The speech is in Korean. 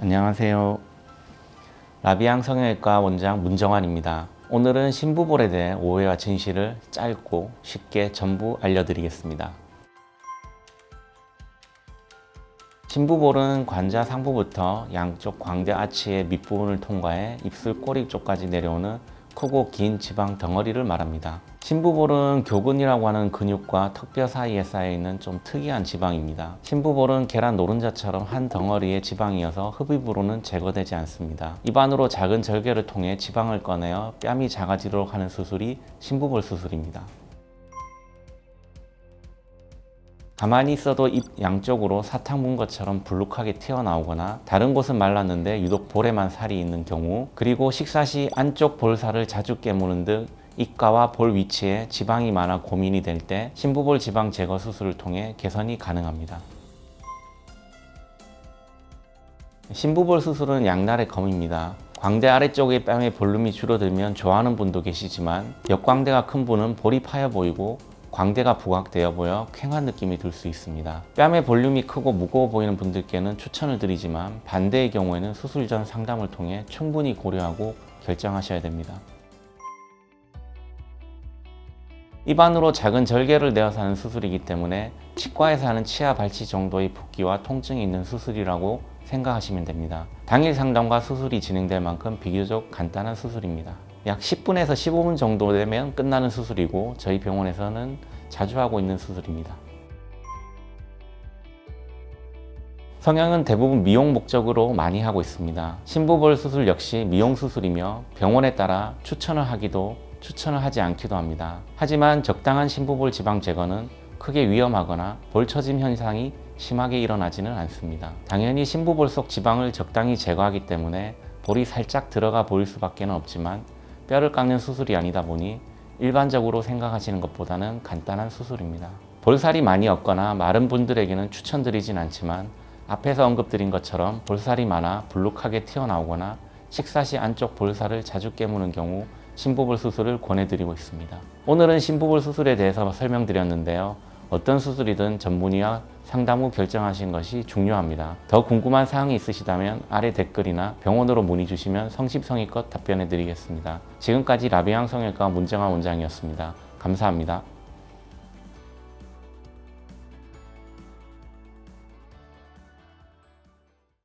안녕하세요. 라비앙 성형외과 원장 문정환입니다. 오늘은 신부볼에 대해 오해와 진실을 짧고 쉽게 전부 알려드리겠습니다. 신부볼은 관자 상부부터 양쪽 광대 아치의 밑부분을 통과해 입술 꼬리 쪽까지 내려오는 크고 긴 지방 덩어리를 말합니다. 신부볼은 교근이라고 하는 근육과 턱뼈 사이에 쌓여 있는 좀 특이한 지방입니다. 신부볼은 계란 노른자처럼 한 덩어리의 지방이어서 흡입으로는 제거되지 않습니다. 입안으로 작은 절개를 통해 지방을 꺼내어 뺨이 작아지도록 하는 수술이 신부볼 수술입니다. 가만히 있어도 입 양쪽으로 사탕 문 것처럼 불룩하게 튀어나오거나 다른 곳은 말랐는데 유독 볼에만 살이 있는 경우 그리고 식사 시 안쪽 볼살을 자주 깨무는 등 입가와 볼 위치에 지방이 많아 고민이 될 때 신부볼 지방 제거 수술을 통해 개선이 가능합니다. 신부볼 수술은 양날의 검입니다. 광대 아래쪽의 뺨의 볼륨이 줄어들면 좋아하는 분도 계시지만 역광대가 큰 분은 볼이 파여 보이고 광대가 부각되어 보여 쾌한 느낌이 들 수 있습니다. 뺨의 볼륨이 크고 무거워 보이는 분들께는 추천을 드리지만 반대의 경우에는 수술 전 상담을 통해 충분히 고려하고 결정하셔야 됩니다. 입안으로 작은 절개를 내어서 하는 수술이기 때문에 치과에서 하는 치아 발치 정도의 붓기와 통증이 있는 수술이라고 생각하시면 됩니다. 당일 상담과 수술이 진행될 만큼 비교적 간단한 수술입니다. 약 10분에서 15분 정도 되면 끝나는 수술이고 저희 병원에서는 자주 하고 있는 수술입니다. 성형은 대부분 미용 목적으로 많이 하고 있습니다. 신부볼 수술 역시 미용 수술이며 병원에 따라 추천을 하기도 추천을 하지 않기도 합니다. 하지만 적당한 신부볼 지방 제거는 크게 위험하거나 볼 처짐 현상이 심하게 일어나지는 않습니다. 당연히 신부볼 속 지방을 적당히 제거하기 때문에 볼이 살짝 들어가 보일 수밖에 없지만 뼈를 깎는 수술이 아니다 보니 일반적으로 생각하시는 것보다는 간단한 수술입니다. 볼살이 많이 없거나 마른 분들에게는 추천드리진 않지만 앞에서 언급드린 것처럼 볼살이 많아 불룩하게 튀어나오거나 식사 시 안쪽 볼살을 자주 깨무는 경우 신부볼 수술을 권해드리고 있습니다. 오늘은 신부볼 수술에 대해서 설명드렸는데요. 어떤 수술이든 전문의와 상담 후 결정하신 것이 중요합니다. 더 궁금한 사항이 있으시다면 아래 댓글이나 병원으로 문의 주시면 성심성의껏 답변해 드리겠습니다. 지금까지 라비앙 성형외과 문정환 원장이었습니다. 감사합니다.